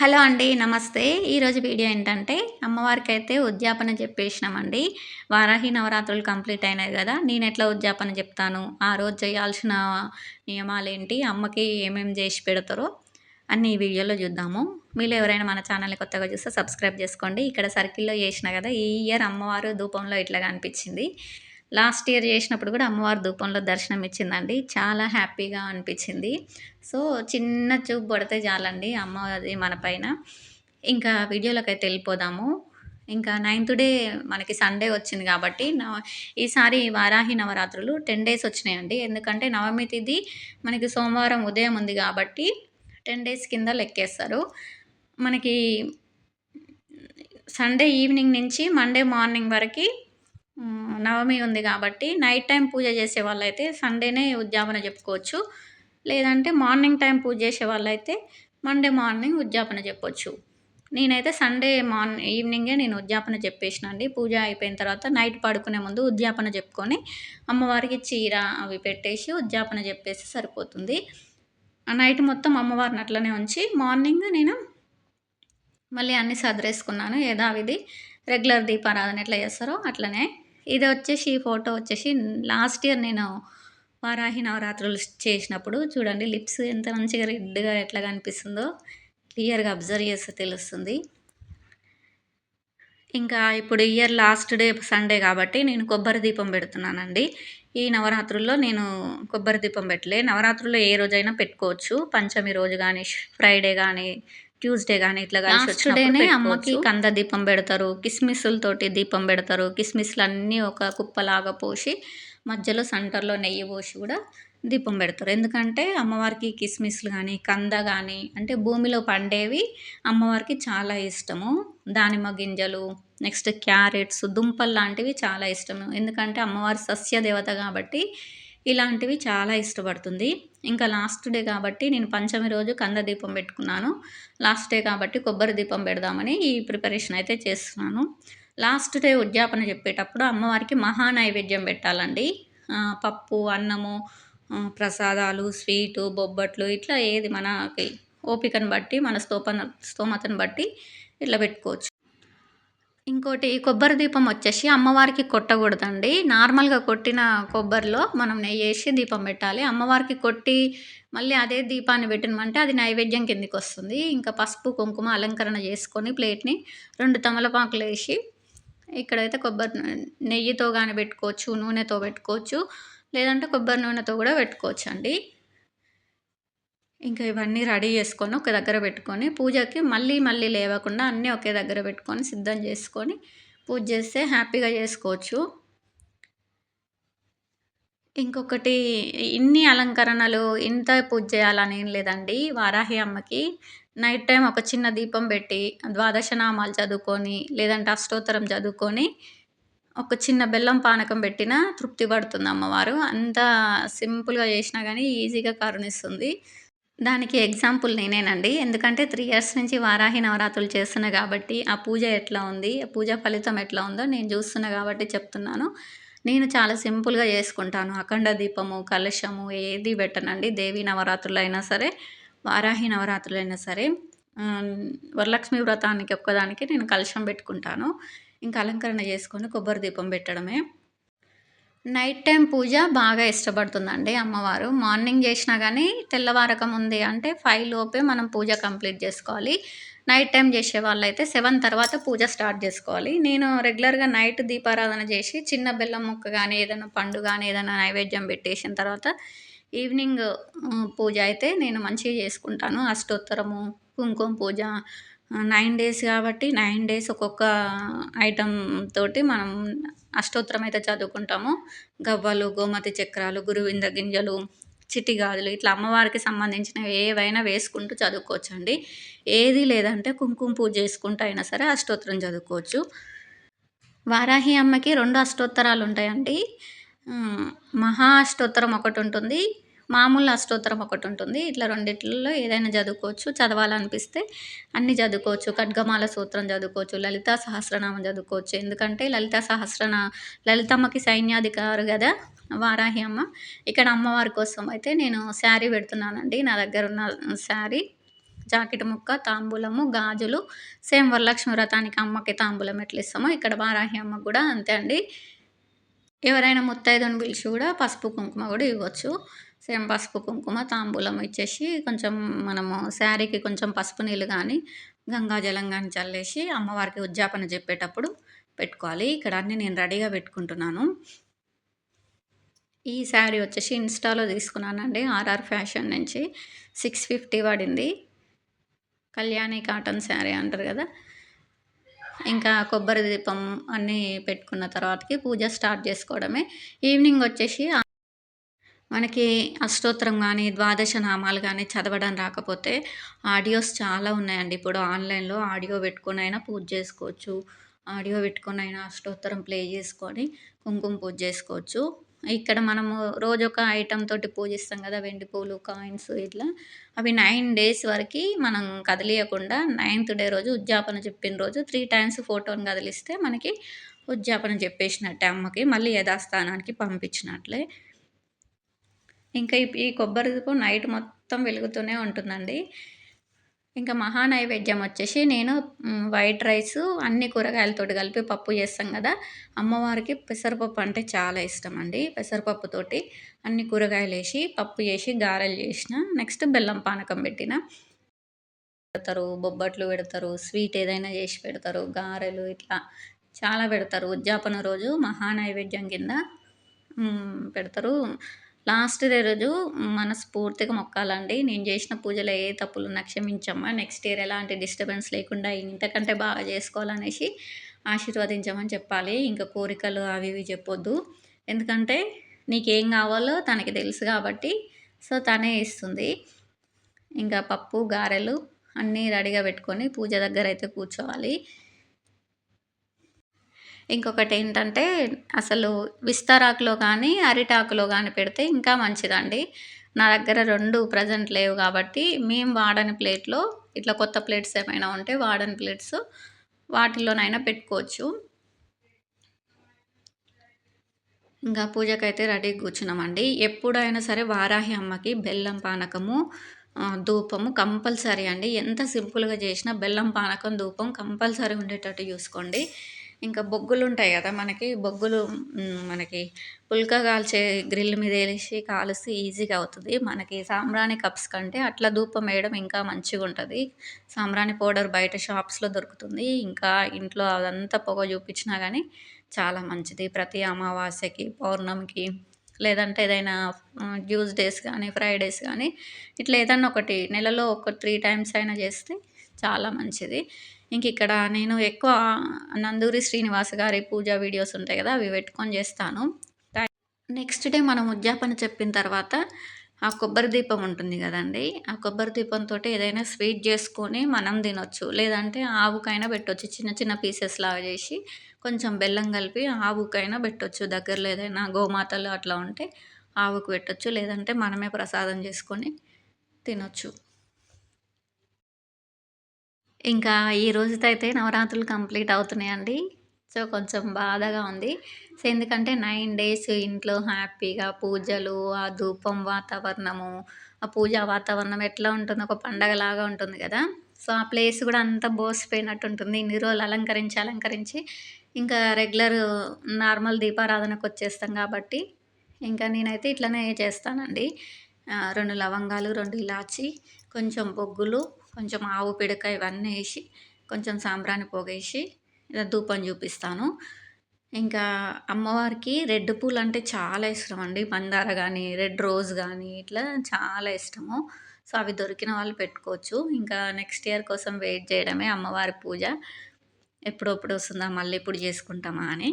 Hello అండి నమస్తే. ఈరోజు వీడియో ఏంటంటే అమ్మవారికి అయితే ఉద్యాపన చెప్పేసినామండి. వారాహి నవరాత్రులు కంప్లీట్ అయినాయి కదా నేను ఎట్లా ఉద్యాపన చెప్తాను? ఆ రోజు చేయాల్సిన నియమాలు ఏంటి అమ్మకి ఏమేమి చేసి పెడతారో అన్ని ఈ వీడియోలో చూద్దాము. మీరు ఎవరైనా మన ఛానల్ని కొత్తగా చూస్తే సబ్స్క్రైబ్ చేసుకోండి. ఇక్కడ సర్కిల్లో చేసిన కదా ఈ ఇయర్ అమ్మవారు ధూపంలో ఇట్లా కనిపించింది. లాస్ట్ ఇయర్ చేసినప్పుడు కూడా అమ్మవారి ధూపంలో దర్శనం ఇచ్చిందండి. చాలా హ్యాపీగా అనిపించింది. సో చిన్న చూపు పడితే చాలండి అమ్మవారి మన పైన. ఇంకా వీడియోలోకి అయితే వెళ్ళిపోదాము. ఇంకా నైన్త్ డే మనకి సండే వచ్చింది కాబట్టి ఈసారి వారాహి నవరాత్రులు టెన్ డేస్ వచ్చినాయండి. ఎందుకంటే నవమి తిది మనకి సోమవారం ఉదయం ఉంది కాబట్టి టెన్ డేస్ కింద లెక్కేస్తారు. మనకి సండే ఈవినింగ్ నుంచి మండే మార్నింగ్ వరకు నవమి ఉంది కాబట్టి నైట్ టైం పూజ చేసే వాళ్ళైతే సండేనే ఉద్యాపన చెప్పుకోవచ్చు. లేదంటే మార్నింగ్ టైం పూజ చేసే వాళ్ళైతే మండే మార్నింగ్ ఉద్యాపన చెప్పొచ్చు. నేనైతే సండే మార్నింగ్ ఈవినింగే నేను ఉద్యాపన చెప్పేసిన అండి పూజ అయిపోయిన తర్వాత నైట్ పడుకునే ముందు ఉద్యాపన చెప్పుకొని అమ్మవారికి చీర అవి పెట్టేసి ఉద్యాపన చెప్పేసి సరిపోతుంది. ఆ నైట్ మొత్తం అమ్మవారిని అట్లనే ఉంచి మార్నింగ్ నేను మళ్ళీ అన్నీ సదరేసుకున్నాను. యథావిధి రెగ్యులర్ దీపారాధన ఎట్లా చేస్తారో అట్లనే ఇది వచ్చేసి ఈ ఫోటో వచ్చేసి లాస్ట్ ఇయర్ నేను వారాహి నవరాత్రులు చేసినప్పుడు చూడండి లిప్స్ ఎంత మంచిగా రెడ్గా ఎట్లా కనిపిస్తుందో క్లియర్గా అబ్జర్వ్ చేస్తే తెలుస్తుంది. ఇంకా ఇప్పుడు ఇయర్ లాస్ట్ డే సండే కాబట్టి నేను కొబ్బరి దీపం పెడుతున్నానండి. ఈ నవరాత్రుల్లో నేను కొబ్బరి దీపం పెట్టలే. నవరాత్రుల్లో ఏ రోజైనా పెట్టుకోవచ్చు. పంచమి రోజు కానీ ఫ్రైడే కానీ ట్యూస్డే కానీ ఇట్లా లాస్ట్ డేనే అమ్మకి కంద దీపం పెడతారు కిస్మిస్లతోటి దీపం పెడతారు కిస్మిస్లు అన్నీ ఒక కుప్పలాగా పోసి మధ్యలో సెంటర్లో నెయ్యి పోసి కూడా దీపం పెడతారు. ఎందుకంటే అమ్మవారికి కిస్మిస్లు కానీ కంద కానీ అంటే భూమిలో పండేవి అమ్మవారికి చాలా ఇష్టము. దానిమ్మ గింజలు నెక్స్ట్ క్యారెట్స్ దుంపలు లాంటివి చాలా ఇష్టము. ఎందుకంటే అమ్మవారి సస్య దేవత కాబట్టి ఇలాంటివి చాలా ఇష్టపడుతుంది. ఇంకా లాస్ట్ డే కాబట్టి నేను పంచమి రోజు కంద దీపం పెట్టుకున్నాను. లాస్ట్ డే కాబట్టి కొబ్బరి దీపం పెడదామని ఈ ప్రిపరేషన్ అయితే చేస్తున్నాను. లాస్ట్ డే ఉద్యాపన చెప్పేటప్పుడు అమ్మవారికి మహా నైవేద్యం పెట్టాలండి. పప్పు అన్నము ప్రసాదాలు స్వీటు బొబ్బట్లు ఇట్లా ఏది మనకి ఓపికను బట్టి మన స్తోపన స్తోమతను బట్టి ఇట్లా పెట్టుకోవచ్చు. ఇంకోటి కొబ్బరి దీపం వచ్చేసి అమ్మవారికి కొట్టకూడదండి. నార్మల్గా కొట్టిన కొబ్బరిలో మనం నెయ్యి వేసి దీపం పెట్టాలి. అమ్మవారికి కొట్టి మళ్ళీ అదే దీపాన్ని పెట్టినమంటే అది నైవేద్యం కిందికి వస్తుంది. ఇంకా పసుపు కుంకుమ అలంకరణ చేసుకొని ప్లేట్ని రెండు తమలపాకులు వేసి ఇక్కడైతే కొబ్బరి నెయ్యితో కానీ పెట్టుకోవచ్చు నూనెతో పెట్టుకోవచ్చు లేదంటే కొబ్బరి నూనెతో కూడా పెట్టుకోవచ్చు అండి ఇంకా ఇవన్నీ రెడీ చేసుకొని ఒక దగ్గర పెట్టుకొని పూజకి మళ్ళీ మళ్ళీ లేవకుండా అన్నీ ఒకే దగ్గర పెట్టుకొని సిద్ధం చేసుకొని పూజ చేస్తే హ్యాపీగా చేసుకోవచ్చు. ఇంకొకటి ఇన్ని అలంకరణలు ఇంత పూజ చేయాలని ఏం లేదండి. వారాహి అమ్మకి నైట్ టైం ఒక చిన్న దీపం పెట్టి ద్వాదశ నామాలు చదువుకొని లేదంటే అష్టోత్తరం చదువుకొని ఒక చిన్న బెల్లం పానకం పెట్టినా తృప్తి పడుతుంది అమ్మవారు. అంత సింపుల్గా చేసినా కానీ ఈజీగా కరుణిస్తుంది. దానికి ఎగ్జాంపుల్ నేనేనండి. ఎందుకంటే త్రీ ఇయర్స్ నుంచి వారాహి నవరాత్రులు చేస్తున్నా కాబట్టి ఆ పూజ ఎట్లా ఉంది ఆ పూజ ఫలితం ఎట్లా ఉందో నేను చూస్తున్నా కాబట్టి చెప్తున్నాను. నేను చాలా సింపుల్గా చేసుకుంటాను. అఖండ దీపము కలశము ఏది పెట్టనండి. దేవి నవరాత్రులు అయినా సరే వారాహి నవరాత్రులు అయినా సరే వరలక్ష్మి వ్రతానికి ఒక్కదానికి నేను కలశం పెట్టుకుంటాను. ఇంకా అలంకరణ చేసుకొని కొబ్బరి దీపం పెట్టడమే. నైట్ టైం పూజ బాగా ఇష్టపడుతుందండి అమ్మవారు. మార్నింగ్ చేసినా కానీ తెల్లవారక ముందే అంటే ఫైవ్ లోపే మనం పూజ కంప్లీట్ చేసుకోవాలి. నైట్ టైం చేసే వాళ్ళైతే సెవెన్ తర్వాత పూజ స్టార్ట్ చేసుకోవాలి. నేను రెగ్యులర్గా నైట్ దీపారాధన చేసి చిన్న బెల్లం ముక్క కానీ ఏదైనా పండు కానీ ఏదైనా నైవేద్యం పెట్టేసిన తర్వాత ఈవినింగ్ పూజ అయితే నేను మంచిగా చేసుకుంటాను. అష్టోత్తరము కుంకుమ పూజ నైన్ డేస్ కాబట్టి నైన్ డేస్ ఒక్కొక్క ఐటమ్ తోటి మనం అష్టోత్తరం అయితే చదువుకుంటాము. గవ్వలు గోమతి చక్రాలు గురువింద గింజలు చిటిగాజులు ఇట్లా అమ్మవారికి సంబంధించినవి ఏవైనా వేసుకుంటూ చదువుకోవచ్చు అండి ఏది లేదంటే కుంకుమ పూజ చేసుకుంటూ అయినా సరే అష్టోత్తరం చదువుకోవచ్చు. వారాహి అమ్మకి రెండు అష్టోత్తరాలు ఉంటాయండి మహా అష్టోత్తరం ఒకటి ఉంటుంది మామూలు అష్టోత్తరం ఒకటి ఉంటుంది. ఇట్లా రెండిట్లలో ఏదైనా చదువుకోవచ్చు. చదవాలనిపిస్తే అన్ని చదువుకోవచ్చు. ఖడ్గమాల సూత్రం చదువుకోవచ్చు. లలితా సహస్రనామం చదువుకోవచ్చు. ఎందుకంటే లలితా సహస్రనా లలితమ్మకి సైన్యాధికారు కదా వారాహి అమ్మ. ఇక్కడ అమ్మవారి కోసం అయితే నేను శారీ పెడుతున్నానండి. నా దగ్గర ఉన్న శారీ జాకెట్ ముక్క తాంబూలము గాజులు సేమ్ వరలక్ష్మి వ్రతానికి అమ్మకి తాంబూలం ఎట్లా ఇస్తామో ఇక్కడ వారాహి అమ్మకు కూడా అంతే అండి. ఎవరైనా ముత్తైదుని పిలిచి కూడా పసుపు కుంకుమ కూడా ఇవ్వచ్చు. సేమ్ పసుపు కుంకుమ తాంబూలం ఇచ్చేసి కొంచెం మనము శారీకి కొంచెం పసుపు నీళ్ళు కానీ గంగాజలం కానీ చల్లేసి అమ్మవారికి ఉద్యాపన చెప్పేటప్పుడు పెట్టుకోవాలి. ఇక్కడ అన్ని నేను రెడీగా పెట్టుకుంటున్నాను. ఈ శారీ వచ్చేసి ఇన్స్టాలో తీసుకున్నానండి ఆర్ఆర్ ఫ్యాషన్ నుంచి. సిక్స్ ఫిఫ్టీ పడింది. కళ్యాణి కాటన్ శారీ అంటారు కదా. ఇంకా కొబ్బరి దీపం అన్నీ పెట్టుకున్న తర్వాతకి పూజ స్టార్ట్ చేసుకోవడమే. ఈవినింగ్ వచ్చేసి మనకి అష్టోత్తరం కానీ ద్వాదశ నామాలు కానీ చదవడం రాకపోతే ఆడియోస్ చాలా ఉన్నాయండి. ఇప్పుడు ఆన్లైన్లో ఆడియో పెట్టుకొని అయినా పూజ చేసుకోవచ్చు. ఆడియో పెట్టుకొని అయినా అష్టోత్తరం ప్లే చేసుకొని కుంకుమ పూజ చేసుకోవచ్చు. ఇక్కడ మనము రోజు ఒక ఐటెం తోటి పూజిస్తాం కదా వెండి పూలు కాయిన్స్ ఇట్లా. అవి నైన్ డేస్ వరకు మనం కదిలియకుండా నైన్త్ డే రోజు ఉద్యాపన చెప్పిన రోజు త్రీ టైమ్స్ ఫోటోని కదిలిస్తే మనకి ఉద్యాపన చెప్పేసినట్టే అమ్మకి మళ్ళీ యథాస్థానానికి పంపించినట్లే. ఇంకా ఈ కొబ్బరి దీపం నైట్ మొత్తం వెలుగుతూనే ఉంటుందండి. ఇంకా మహా నైవేద్యం వచ్చేసి నేను వైట్ రైస్ అన్ని కూరగాయలతోటి కలిపి పప్పు చేస్తాం కదా. అమ్మవారికి పెసరపప్పు అంటే చాలా ఇష్టం అండి పెసరపప్పుతోటి అన్ని కూరగాయలు వేసి పప్పు చేసి గారెలు చేసిన నెక్స్ట్ బెల్లం పానకం పెట్టిన. పెడతారు బొబ్బట్లు పెడతారు స్వీట్ ఏదైనా చేసి పెడతారు గారెలు ఇట్లా చాలా పెడతారు. ఉద్యాపన రోజు మహా నైవేద్యం కింద పెడతారు. లాస్ట్ డే రోజు మనస్ఫూర్తిగా మొక్కాలండి. నేను చేసిన పూజలో ఏ తప్పులున్నా క్షమించమ్మా. నెక్స్ట్ ఇయర్ ఎలాంటి డిస్టర్బెన్స్ లేకుండా ఇంతకంటే బాగా చేసుకోవాలనేసి ఆశీర్వదించమని చెప్పాలి. ఇంకా కోరికలు అవి ఇవి చెప్పొద్దు. ఎందుకంటే నీకేం కావాలో తనకి తెలుసు కాబట్టి సో తనే ఇస్తుంది. ఇంకా పప్పు గారెలు అన్నీ రెడీగా పెట్టుకొని పూజ దగ్గర అయితే కూర్చోవాలి. ఇంకొకటి ఏంటంటే అసలు విస్తరాకులో కానీ అరిటాకులో కానీ పెడితే ఇంకా మంచిదండి. నా దగ్గర రెండు ప్రజెంట్ లేవు కాబట్టి మేము వాడని ప్లేట్లో ఇట్లా కొత్త ప్లేట్స్ ఏమైనా ఉంటే వాడని ప్లేట్స్ వాటిలోనైనా పెట్టుకోవచ్చు. ఇంకా పూజకైతే రెడీ కూర్చున్నామండి. ఎప్పుడైనా సరే వారాహి అమ్మకి బెల్లం పానకము ధూపము కంపల్సరీ అండి. ఎంత సింపుల్గా చేసినా బెల్లం పానకం ధూపం కంపల్సరీ ఉండేటట్టు చూసుకోండి. ఇంకా బొగ్గులు ఉంటాయి కదా మనకి బొగ్గులు మనకి పుల్క కాల్చే గ్రిల్ మీద వేసి కాలుస్తే ఈజీగా అవుతుంది. మనకి సాంబ్రాణి కప్స్ కంటే అట్లా ధూపం వేయడం ఇంకా మంచిగా ఉంటుంది సాంబ్రాణి పౌడర్ బయట షాప్స్లో దొరుకుతుంది. ఇంకా ఇంట్లో అదంతా పొగ చూపించినా కానీ చాలా మంచిది. ప్రతి అమావాస్యకి పౌర్ణమికి లేదంటే ఏదైనా జ్యూస్ డేస్ కానీ ఫ్రైడేస్ కానీ ఇట్లా ఏదన్నా ఒకటి నెలలో ఒక త్రీ టైమ్స్ అయినా చేస్తే చాలా మంచిది. ఇంక ఇక్కడ నేను ఎక్కువ నందూరి శ్రీనివాస్ గారి పూజా వీడియోస్ ఉంటాయి కదా అవి పెట్టుకొని చేస్తాను. నెక్స్ట్ డే మనం ఉద్యాపన చెప్పిన తర్వాత ఆ కొబ్బరి దీపం ఉంటుంది కదండి. ఆ కొబ్బరి దీపంతో ఏదైనా స్వీట్ చేసుకొని మనం తినొచ్చు. లేదంటే ఆవుకైనా పెట్టవచ్చు చిన్న చిన్న పీసెస్ లాగా చేసి కొంచెం బెల్లం కలిపి ఆవుకైనా పెట్టవచ్చు దగ్గరలో ఏదైనా గోమాతలు అట్లా ఉంటే ఆవుకు పెట్టొచ్చు. లేదంటే మనమే ప్రసాదం చేసుకొని తినొచ్చు. ఇంకా ఈ రోజుతో అయితే నవరాత్రులు కంప్లీట్ అవుతున్నాయండి. సో కొంచెం బాధగా ఉంది. సో ఎందుకంటే నైన్ డేస్ ఇంట్లో హ్యాపీగా పూజలు ఆ ధూపం వాతావరణము ఆ పూజా వాతావరణం ఎట్లా ఉంటుంది ఒక పండగలాగా ఉంటుంది కదా. సో ఆ ప్లేస్ కూడా అంతా బోసిపోయినట్టు ఉంటుంది. ఇన్ని రోజులు అలంకరించి అలంకరించి ఇంకా రెగ్యులర్ నార్మల్ దీపారాధనకు వచ్చేస్తాం కాబట్టి ఇంకా నేనైతే ఇట్లనే చేస్తానండి. రెండు లవంగాలు రెండు ఇలాచి కొంచెం బొగ్గులు కొంచెం ఆవు పిడక ఇవన్నీ వేసి కొంచెం సాంబ్రాణి పొగేసి ఇలా ధూపం చూపిస్తాను. ఇంకా అమ్మవారికి రెడ్ పూలు అంటే చాలా ఇష్టం అండి. మందార కానీ రెడ్ రోజ్ కానీ ఇట్లా చాలా ఇష్టము. సో అవి దొరికిన వాళ్ళు పెట్టుకోవచ్చు. ఇంకా నెక్స్ట్ ఇయర్ కోసం వెయిట్ చేయడమే అమ్మవారి పూజ. ఎప్పుడప్పుడు వస్తుందా మళ్ళీ ఇప్పుడు చేసుకుంటామా అని.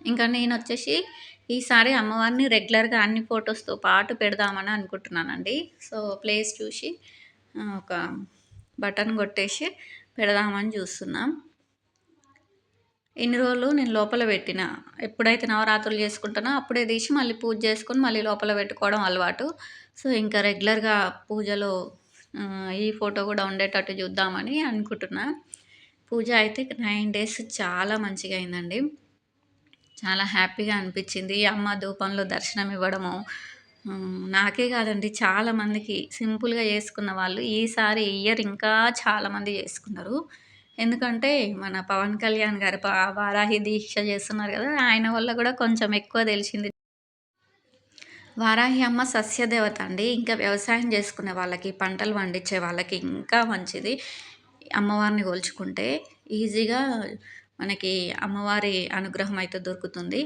ఇంకా నేను వచ్చేసి ఈసారి అమ్మవారిని రెగ్యులర్గా అన్ని ఫొటోస్తో పాటు పెడదామని అనుకుంటున్నానండి. సో ప్లేస్ చూసి ఒక బటన్ కొట్టేసి పెడదామని చూస్తున్నాం. ఇన్ని రోజులు నేను లోపల పెట్టిన. ఎప్పుడైతే నవరాత్రులు చేసుకుంటానో అప్పుడే తీసి మళ్ళీ పూజ చేసుకొని మళ్ళీ లోపల పెట్టుకోవడం అలవాటు. సో ఇంకా రెగ్యులర్గా పూజలో ఈ ఫోటో కూడా ఉండేటట్టు చూద్దామని అనుకుంటున్నా. పూజ అయితే నైన్ డేస్ చాలా మంచిగా అయిందండి. చాలా హ్యాపీగా అనిపించింది. అమ్మ ధూపంలో దర్శనం ఇవ్వడము నాకే కాదండి చాలామందికి సింపుల్‌గా చేసుకున్న వాళ్ళు ఈసారి ఇయర్ ఇంకా చాలామంది చేసుకున్నారు. ఎందుకంటే మన పవన్ కళ్యాణ్ గారు వారాహి దీక్ష చేస్తున్నారు కదా! ఆయన వల్ల కూడా కొంచెం ఎక్కువ తెలిసింది. వారాహి అమ్మ సస్యదేవత అండి. ఇంకా వ్యవసాయం చేసుకునే వాళ్ళకి, పంటలు పండించే వాళ్ళకి ఇంకా మంచిది. అమ్మవారిని కొలుచుకుంటే ఈజీగా మనకి అమ్మవారి అనుగ్రహం అయితే దొరుకుతుంది.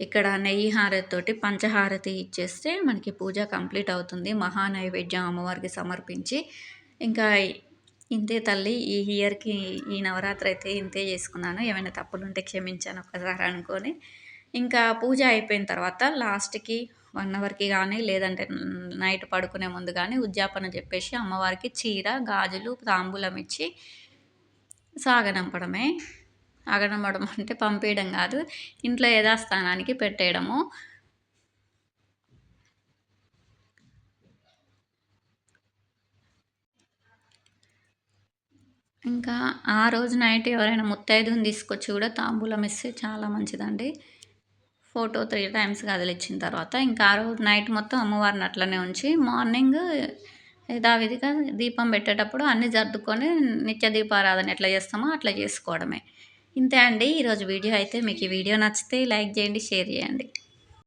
ఇక్కడ నెయ్యి హారతితోటి పంచహారతి ఇచ్చేస్తే మనకి పూజ కంప్లీట్ అవుతుంది. మహా నైవేద్యం అమ్మవారికి సమర్పించి ఇంకా ఇంతే తల్లి ఈ ఇయర్‌కి ఈ నవరాత్రి అయితే ఇంతే చేసుకున్నాను. ఏమైనా తప్పులుంటే క్షమించాను ఒకసారి అనుకొని ఇంకా పూజ అయిపోయిన తర్వాత లాస్ట్‌కి వన్ అవర్‌కి కానీ లేదంటే నైట్ పడుకునే ముందు కానీ ఉద్యాపన చెప్పేసి అమ్మవారికి చీర, గాజులు, తాంబూలం ఇచ్చి సాగనంపడమే. అగడమడం అంటే పంపియడం కాదు. ఇంట్లో యథాస్థానానికి పెట్టేయడము. ఇంకా ఆ రోజు నైట్ ఎవరైనా ముత్తైదుని తీసుకొచ్చి కూడా తాంబూలం ఇస్తే చాలా మంచిదండి. ఫోటో త్రీ టైమ్స్ కదిలిచ్చిన తర్వాత ఇంకా ఆ రోజు నైట్ మొత్తం అమ్మవారిని అట్లనే ఉంచి మార్నింగ్ యథావిధిగా దీపం పెట్టేటప్పుడు అన్నీ సర్దుకొని నిత్య దీపారాధన ఎట్లా చేస్తామో అట్లా చేసుకోవడమే. ఇంతే అండి ఈరోజు వీడియో అయితే మీకు ఈ వీడియో నచ్చితే లైక్ చేయండి, షేర్ చేయండి.